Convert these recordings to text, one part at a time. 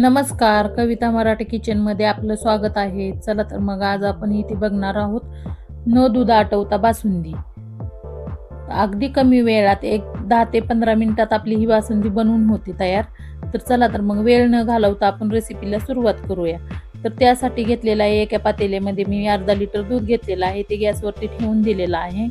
नमस्कार कविता मराठी किचनमध्ये आपलं स्वागत आहे. चला तर मग आज आपण इथे बघणार आहोत न दूध आटवता बासुंदी. अगदी कमी वेळात एक दहा ते पंधरा मिनिटात आपली ही बासुंदी बनवून होती तयार. तर चला तर मग वेळ न घालवता आपण रेसिपीला सुरुवात करूया. तर त्यासाठी घेतलेला आहे एका पातेल्यामध्ये मी अर्धा लिटर दूध घेतलेलं आहे. ते गॅसवरती ठेवून दिलेलं आहे.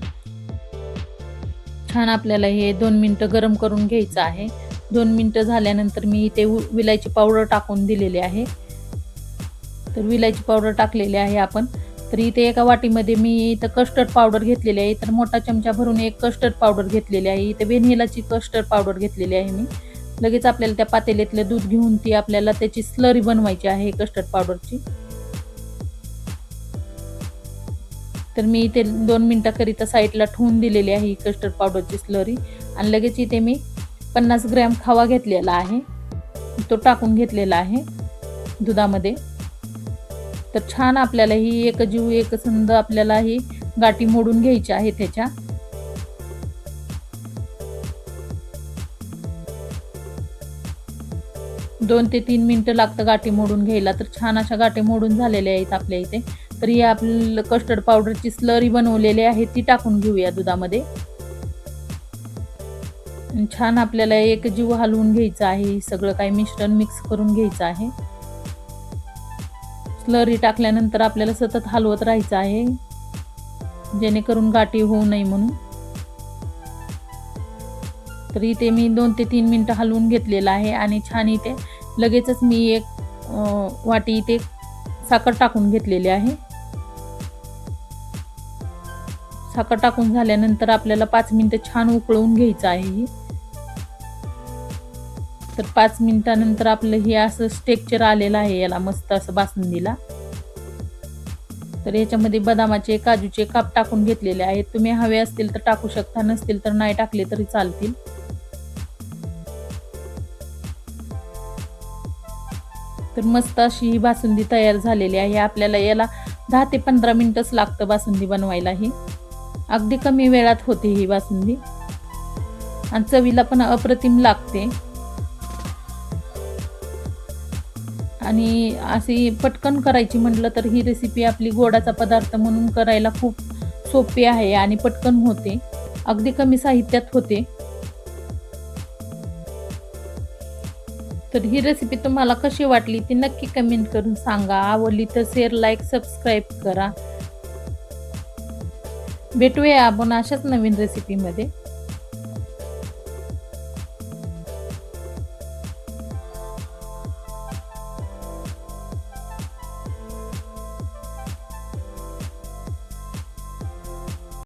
छान आपल्याला हे दोन मिनटं गरम करून घ्यायचं आहे. दोन मिनटं झाल्यानंतर मी इथे उ- विलायची पावडर टाकून दिलेली आहे. तर विलायची पावडर टाकलेली आहे आपण. तर इथे एका वाटीमध्ये मी इथं कस्टर्ड पावडर घेतलेली आहे. तर मोठा चमचा भरून एक कस्टर्ड पावडर घेतलेली आहे. इथे व्हेनिलाची कस्टर्ड पावडर घेतलेली आहे मी. लगेच आपल्याला त्या पातेल्यातलं दूध घेऊन ती आपल्याला त्याची स्लरी बनवायची आहे कस्टर्ड पावडरची तर मी इथे दोन मिनटाकरिता साईडला ठेवून दिलेली आहे ही कस्टर्ड पावडरची स्लरी आणि लगेच इथे मी पन्नास ग्रॅम खवा घेतलेला आहे. तो टाकून घेतलेला आहे दुधामध्ये. तर छान आपल्याला ही एक जीव एक संद आपल्याला ही गाठी मोडून घ्यायची आहे त्याच्या. दोन ते तीन मिनटं लागतं गाठी मोडून घ्यायला. तर छान अशा गाठी मोडून झालेल्या आहेत आपल्या इथे. तर ही आपलं कस्टर्ड पावडरची स्लरी बनवलेली आहे. ती टाकून घेऊया दुधामध्ये. छान आपल्याला एक जीव हलवून घ्यायचं आहे. सगळं काही मिश्रण मिक्स करून घ्यायचं आहे. स्लरी टाकल्यानंतर आपल्याला सतत हलवत राहायचं आहे. जेणेकरून गाठी होऊ नये म्हणून. तर इथे मी दोन ते तीन मिनटं हलवून घेतलेलं आहे आणि छान इथे लगेचच मी एक वाटी इथे साखर टाकून घेतलेली आहे. साखर टाकून झाल्यानंतर आपल्याला पाच मिनटं छान उकळवून घ्यायचं आहे. ही तर पाच मिनिटानंतर आपलं हे असं स्टेक्चर आलेलं आहे याला मस्त असं बासुंदीला. तर याच्यामध्ये बदामाचे काजूचे काप टाकून घेतलेले आहेत. तुम्ही हवे असतील तर टाकू शकता नसतील तर नाही टाकले तरी चालतील. तर मस्त अशी ही बासुंदी तयार झालेली आहे. आपल्याला याला दहा ते पंधरा मिनिटच लागतं बासुंदी बनवायला ही. अगदी कमी वेळात होते ही बासुंदी. आणि चवीला पण अप्रतिम लागते. आणि अशी पटकन करायची म्हटलं तर ही रेसिपी आपली गोडाचा पदार्थ म्हणून करायला खूप सोपी आहे आणि पटकन होते. अगदी कमी साहित्यात होते. तर ही रेसिपी तुम्हाला कशी वाटली ती नक्की कमेंट करून सांगा. आवडली तर शेअर लाईक सबस्क्राईब करा. भेटूया आपण अशाच नवीन रेसिपीमध्ये